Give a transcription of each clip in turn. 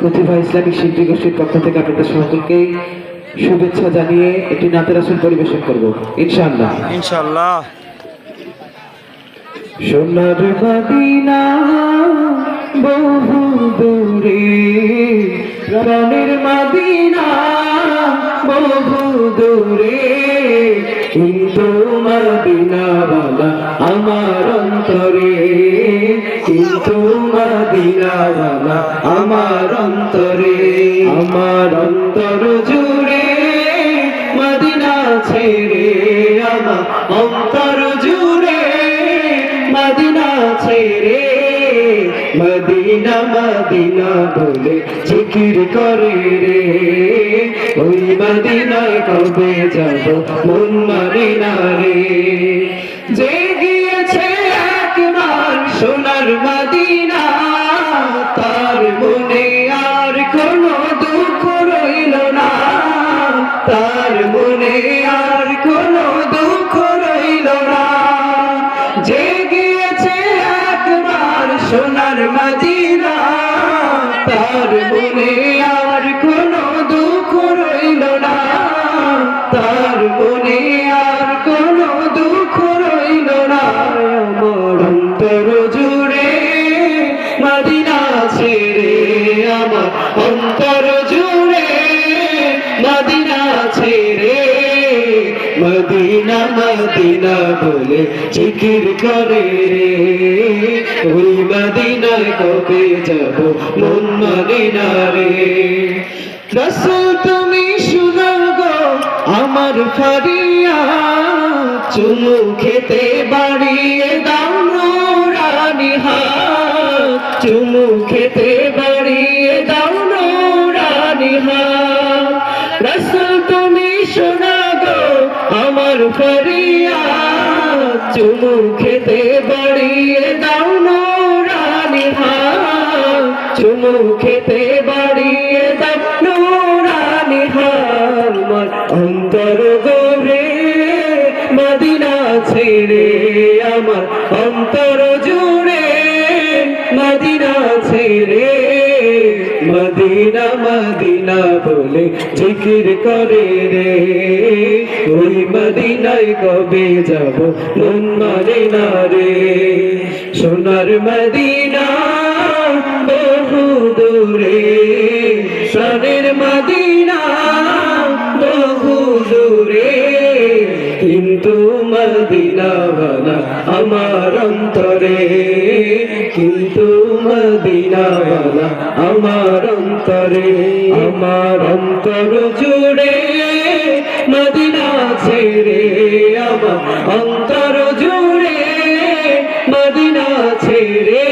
প্রতিভা Islamic শিল্পী গোষ্ঠীর পক্ষ থেকে আপনাদের সকলকে শুভেচ্ছা জানিয়ে একটি নাতের আসল পরিবেশন করব। ইনশাআল্লাহ। ইনশাল্লাহ সোনার মদিনা বহু দূরে প্রাণের মদিনা বহু দূরে। কিন্তু মদিনাওয়ালা আমার অন্তরে। কিন্তু মদিনাওয়ালা আমার অন্তরে। আমার অন্তর জুড়ে মদিনা ছেড়ে আমার অন্তর জুড়ে মদিনা ছেড়ে। মদিনা মদিনা বলে জিকির মদিনায় কবে যাব মন মানে রে। যে গিয়েছে একবার সোনার মদিনা, তার মনে আর কোনো দুঃখ রইল না। তার মনে আর কোনো দুঃখ রইল না। যে গিয়েছে একবার সোনার মদিনা, তার মনে অন্তর জুড়ে, মদিনা ছেড়ে আমার অন্তর জুড়ে, মদিনা ছেড়ে, মদিনা মদিনা বলে জিকির করে ওই কবে যাব মন মানে না রে। রসুল তুমি শুনো আমার ফারিয়া চুমু খেতে বাড়িয়ে দাও। চুমু খেতে বাড়িয়ে দাও নুরানি হাত রসুল তুমি শোনা গো আমার ফরিয়া চুমু খেতে বাড়িয়ে দাও নুরানি হাত চুমু খেতে বাড়িয়ে দাও নুরানি হাত অন্তর গোরে মদিনা ছেড়ে আমার মদিনা মদিনা বলে জিকির করে রে। ওই মদিনায় কবে যাব, মন মানে না রে। সোনার মদিনা বহু দূরে সোনের মদিনা বহু দূরে। কিন্তু মদিনাওয়ালা আমার অন্তরে। কিন্তু মদিনাওয়ালা আমার অন্তরে আমার অন্তর জুড়ে মদিনা ছেড়ে আমার অন্তর জুড়ে মদিনা ছেড়ে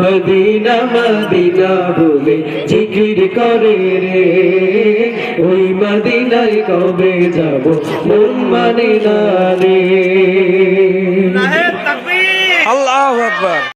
মদিনা মদিনা বলে জিকির করে রে ওই মদিনায় কবে যাব মন মানে না রে। আল্লাহ আকবার।